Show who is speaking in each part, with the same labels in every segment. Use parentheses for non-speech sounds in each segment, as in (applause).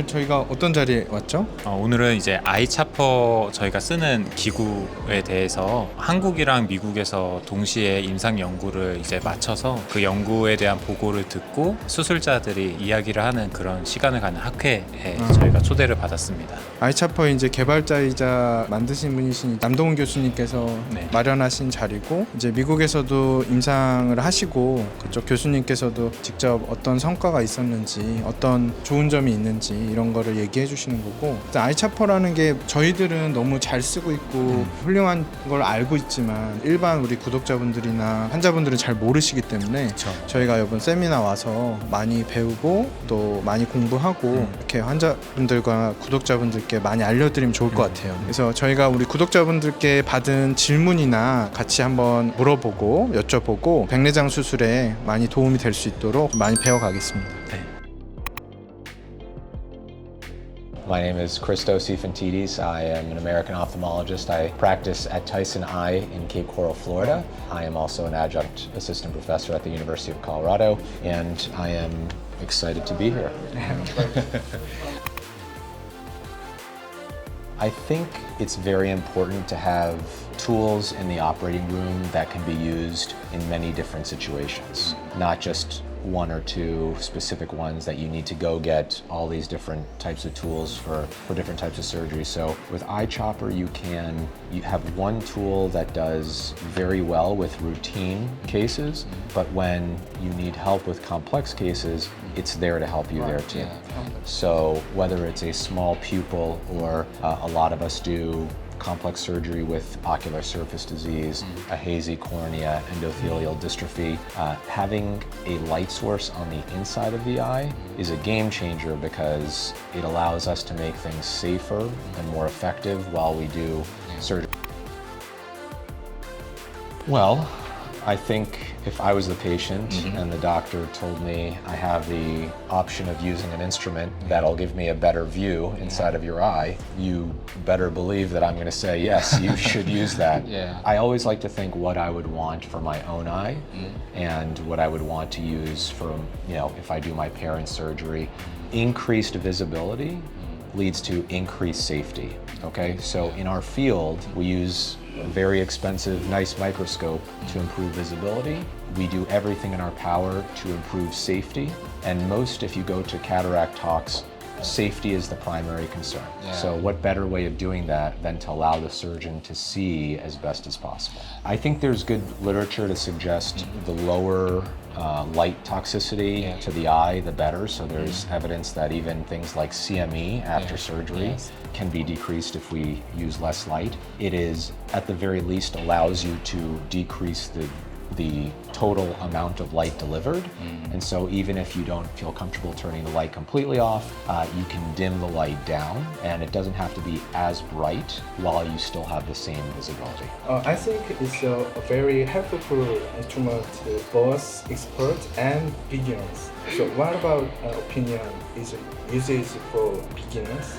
Speaker 1: 오늘 저희가 어떤 자리에 왔죠?
Speaker 2: 어, 오늘은 이제 아이차퍼 저희가 쓰는 기구에 대해서 한국이랑 미국에서 동시에 임상 연구를 이제 마쳐서 그 연구에 대한 보고를 듣고 수술자들이 이야기를 하는 그런 시간을 갖는 학회에
Speaker 1: 아.
Speaker 2: 저희가 초대를 받았습니다.
Speaker 1: 아이차퍼 이제 개발자이자 만드신 분이신 남동훈 교수님께서
Speaker 2: 네.
Speaker 1: 마련하신 자리고 이제 미국에서도 임상을 하시고 그쪽 교수님께서도 직접 어떤 성과가 있었는지 어떤 좋은 점이 있는지 이런 거를 얘기해 주시는 거고 아이차퍼라는 게 저희들은 너무 잘 쓰고 있고
Speaker 2: 음.
Speaker 1: 훌륭한 걸 알고 있지만 일반 우리 구독자분들이나 환자분들은 잘 모르시기 때문에
Speaker 2: 그렇죠.
Speaker 1: 저희가 이번 세미나 와서 많이 배우고 또 많이 공부하고
Speaker 2: 음.
Speaker 1: 이렇게 환자분들과 구독자분들께 많이 알려드리면 좋을 것
Speaker 2: 음.
Speaker 1: 같아요. 그래서 저희가 우리 구독자분들께 받은 질문이나 같이 한번 물어보고 여쭤보고 백내장 수술에 많이 도움이 될 수 있도록 많이 배워가겠습니다.
Speaker 2: 네.
Speaker 3: My name is Christos Ifantidis. I am an American ophthalmologist. I practice at Tyson Eye in Cape Coral, Florida. I am also an adjunct assistant professor at the University of Colorado, and I am excited to be here. (laughs) I think it's very important to have tools in the operating room that can be used in many different situations, not just one or two specific ones that you need to go get all these different types of tools for, for different types of surgery. So with iChopper, you can you have one tool that does very well with routine cases, but when you need help with complex cases, it's there to help you there too. So whether it's a small pupil or uh, a lot of us do complex surgery with ocular surface disease, mm. a hazy cornea, endothelial dystrophy, uh, having a light source on the inside of the eye mm. is a game changer because it allows us to make things safer mm. and more effective while we do surgery. Well, I think if I was the patient mm-hmm. and the doctor told me I have the option of using an instrument that'll give me a better view inside of your eye, you better believe that I'm going to say, yes, you (laughs) should use that.
Speaker 4: Yeah.
Speaker 3: I always like to think what I would want for my own eye mm-hmm. and what I would want to use for, you know, if I do my parents' surgery. Increased visibility mm-hmm. leads to increased safety. Okay, so in our field, we use a very expensive, nice microscope to improve visibility. We do everything in our power to improve safety. And most, if you go to cataract talks, safety is the primary concern.
Speaker 4: Yeah.
Speaker 3: So, what better way of doing that than to allow the surgeon to see as best as possible? I think there's good literature to suggest the lower uh, light toxicity
Speaker 4: Yeah.
Speaker 3: to the eye, the better. So, there's evidence that even things like CME after
Speaker 4: Yeah.
Speaker 3: surgery
Speaker 4: Yes.
Speaker 3: can be decreased if we use less light. It is, at the very least, allows you to decrease the the total amount of light delivered. And so, even if you don't feel comfortable turning the light completely off, uh, you can dim the light down, and it doesn't have to be as bright while you still have the same visibility.
Speaker 1: Uh, I think it's a, a very helpful instrument to both experts and beginners. So, what about uh, opinion is uses for beginners?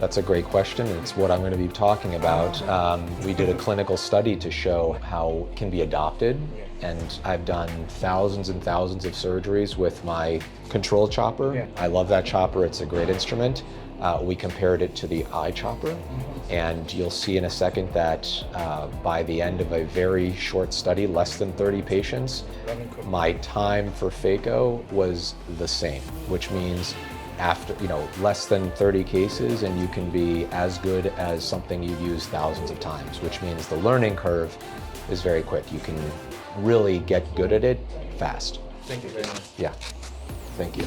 Speaker 3: That's a great question. It's what I'm going to be talking about. Um, we did a clinical study to show how it can be adopted, and I've done thousands and thousands of surgeries with my control chopper.
Speaker 1: Yeah.
Speaker 3: I love that chopper, it's a great instrument. Uh, we compared it to the eye chopper, and you'll see in a second that uh, by the end of a very short study, less than 30 patients, my time for phaco was the same, which means after you know less than 30 cases and you can be as good as something you've used thousands of times which means the learning curve is very quick. You can really get good at it fast.
Speaker 1: Thank you very much.
Speaker 3: yeah. Thank you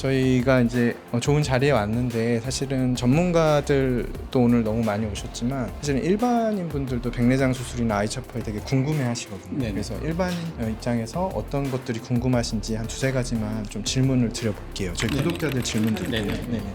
Speaker 1: 저희가 이제 어, 좋은 자리에 왔는데 사실은 전문가들도 오늘 너무 많이 오셨지만 사실은 일반인 분들도 백내장 수술이나 아이처퍼에 되게 궁금해 하시거든요.
Speaker 4: 네네.
Speaker 1: 그래서 일반인 어, 입장에서 어떤 것들이 궁금하신지 한 두세 가지만 좀 질문을 드려볼게요. 저희 구독자들 질문드릴게요.
Speaker 4: 네네.
Speaker 1: 네네.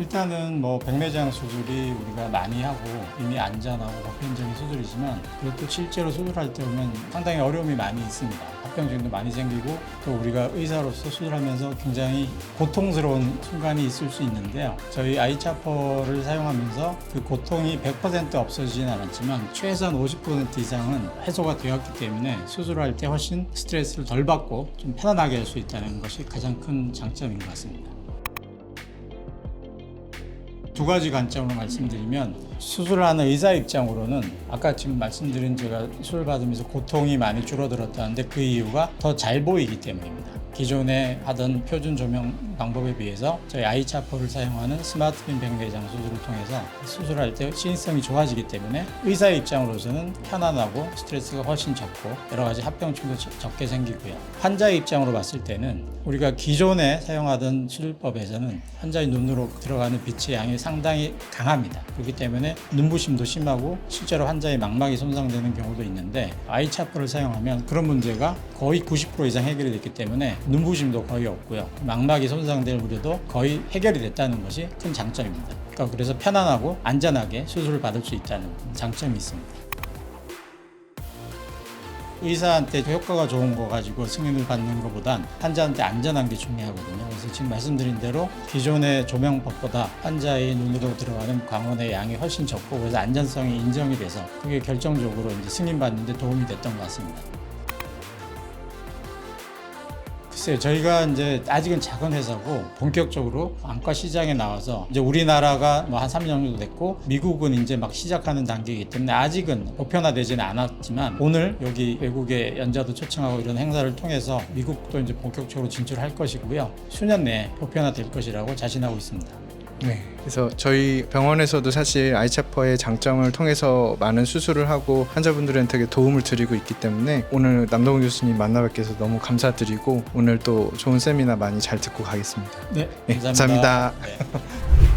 Speaker 4: 일단은 뭐 백내장 수술이 우리가 많이 하고 이미 안전하고 보편적인 수술이지만 그것도 실제로 수술할 때 보면 상당히 어려움이 많이 있습니다. 합병증도 많이 생기고 또 우리가 의사로서 수술하면서 굉장히 고통스러운 순간이 있을 수 있는데요. 저희 아이차퍼를 사용하면서 그 고통이 100% 없어지진 않았지만 최소한 50% 이상은 해소가 되었기 때문에 수술할 때 훨씬 스트레스를 덜 받고 좀 편안하게 할 수 있다는 것이 가장 큰 장점인 것 같습니다. 두 가지 관점으로 말씀드리면 수술하는 의사 입장으로는 아까 지금 말씀드린 제가 수술 받으면서 고통이 많이 줄어들었다는데 그 이유가 더 잘 보이기 때문입니다. 기존에 하던 표준 조명 방법에 비해서 저희 아이차퍼를 사용하는 스마트핀 백내장 수술을 통해서 수술할 때 시인성이 좋아지기 때문에 의사의 입장으로서는 편안하고 스트레스가 훨씬 적고 여러 가지 합병증도 적- 적게 생기고요. 환자의 입장으로 봤을 때는 우리가 기존에 사용하던 수술법에서는 환자의 눈으로 들어가는 빛의 양이 상당히 강합니다. 그렇기 때문에 눈부심도 심하고 실제로 환자의 망막이 손상되는 경우도 있는데 아이차퍼를 사용하면 그런 문제가 거의 90% 이상 해결이 됐기 때문에 눈부심도 거의 없고요. 망막이 손상될 우려도 거의 해결이 됐다는 것이 큰 장점입니다. 그러니까 그래서 편안하고 안전하게 수술을 받을 수 있다는 장점이 있습니다. 의사한테 효과가 좋은 거 가지고 승인을 받는 것보단 환자한테 안전한 게 중요하거든요. 그래서 지금 말씀드린 대로 기존의 조명법보다 환자의 눈으로 들어가는 광원의 양이 훨씬 적고 그래서 안전성이 인정이 돼서 그게 결정적으로 이제 승인받는데 도움이 됐던 것 같습니다. 글쎄요, 저희가 이제 아직은 작은 회사고 본격적으로 안과 시장에 나와서 이제 우리나라가 뭐 한 3년 정도 됐고 미국은 이제 막 시작하는 단계이기 때문에 아직은 보편화되지는 않았지만 오늘 여기 외국의 연자도 초청하고 이런 행사를 통해서 미국도 이제 본격적으로 진출할 것이고요. 수년 내에 보편화될 것이라고 자신하고 있습니다.
Speaker 1: 네. 그래서 저희 병원에서도 사실 아이차퍼의 장점을 통해서 많은 수술을 하고 환자분들한테 도움을 드리고 있기 때문에 오늘 남동훈 교수님 만나 뵙게 해서 너무 감사드리고 오늘 또 좋은 세미나 많이 잘 듣고 가겠습니다.
Speaker 4: 네,
Speaker 1: 네,
Speaker 4: 감사합니다.
Speaker 1: 감사합니다.
Speaker 4: 네. (laughs)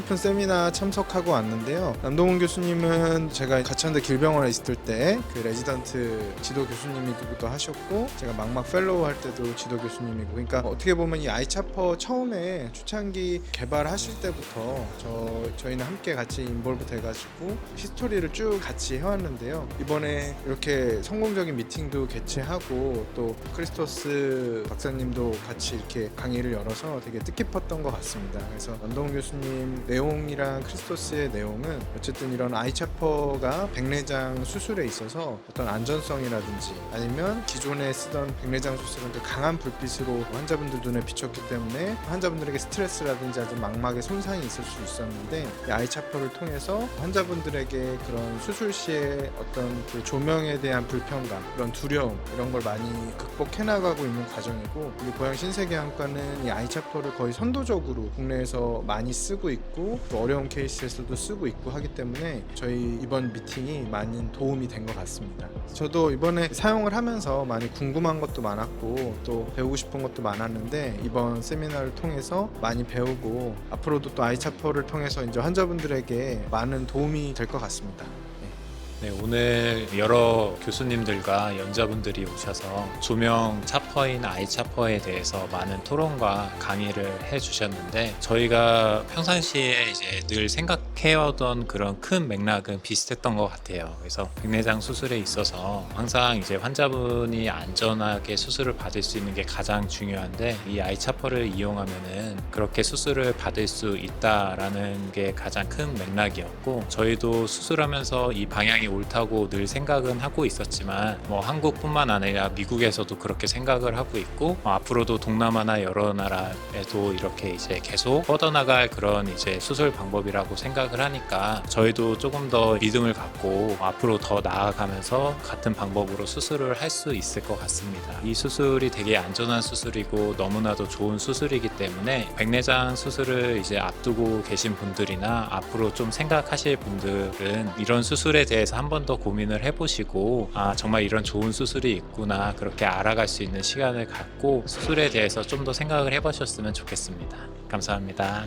Speaker 1: 뜻깊은 세미나 참석하고 왔는데요. 남동훈 교수님은 제가 가천대 길병원에 있을 때 그 레지던트 지도 교수님이기도 하셨고 제가 망막 펠로우 할 때도 지도 교수님이고 그러니까 어떻게 보면 이 아이차퍼 처음에 초창기 개발하실 때부터 저 저희는 함께 같이 인볼브 돼가지고 히스토리를 쭉 같이 해왔는데요. 이번에 이렇게 성공적인 미팅도 개최하고 또 크리스토스 박사님도 같이 이렇게 강의를 열어서 되게 뜻깊었던 것 같습니다. 그래서 남동훈 교수님 내용이랑 크리스토스의 내용은 어쨌든 이런 아이차퍼가 백내장 수술에 있어서 어떤 안전성이라든지 아니면 기존에 쓰던 백내장 수술은 그 강한 불빛으로 환자분들 눈에 비쳤기 때문에 환자분들에게 스트레스라든지 아주 망막에 손상이 있을 수 있었는데 이 아이차퍼를 통해서 환자분들에게 그런 수술 시에 어떤 그 조명에 대한 불편감, 그런 두려움 이런 걸 많이 극복해 나가고 있는 과정이고 우리 고양 신세계학과는 이 아이차퍼를 거의 선도적으로 국내에서 많이 쓰고 있고 또 어려운 케이스에서도 쓰고 있고 하기 때문에 저희 이번 미팅이 많은 도움이 된 것 같습니다. 저도 이번에 사용을 하면서 많이 궁금한 것도 많았고 또 배우고 싶은 것도 많았는데 이번 세미나를 통해서 많이 배우고 앞으로도 또 아이차퍼를 통해서 이제 환자분들에게 많은 도움이 될 것 같습니다.
Speaker 2: 네, 오늘 여러 교수님들과 연자분들이 오셔서 조명 차퍼인 아이 차퍼에 대해서 많은 토론과 강의를 해 주셨는데 저희가 평상시에 이제 늘 생각 해 생각해오던 그런 큰 맥락은 비슷했던 것 같아요. 그래서 백내장 수술에 있어서 항상 이제 환자분이 안전하게 수술을 받을 수 있는 게 가장 중요한데 이 아이차퍼를 이용하면은 그렇게 수술을 받을 수 있다라는 게 가장 큰 맥락이었고 저희도 수술하면서 이 방향이 옳다고 늘 생각은 하고 있었지만 뭐 한국뿐만 아니라 미국에서도 그렇게 생각을 하고 있고 어, 앞으로도 동남아나 여러 나라에도 이렇게 이제 계속 뻗어나갈 그런 이제 수술 방법이라고 생각을 하니까 저희도 조금 더 믿음을 갖고 앞으로 더 나아가면서 같은 방법으로 수술을 할 수 있을 것 같습니다. 이 수술이 되게 안전한 수술이고 너무나도 좋은 수술이기 때문에 백내장 수술을 이제 앞두고 계신 분들이나 앞으로 좀 생각하실 분들은 이런 수술에 대해서 한 번 더 고민을 해보시고 아 정말 이런 좋은 수술이 있구나 그렇게 알아갈 수 있는 시간을 갖고 수술에 대해서 좀 더 생각을 해보셨으면 좋겠습니다. 감사합니다.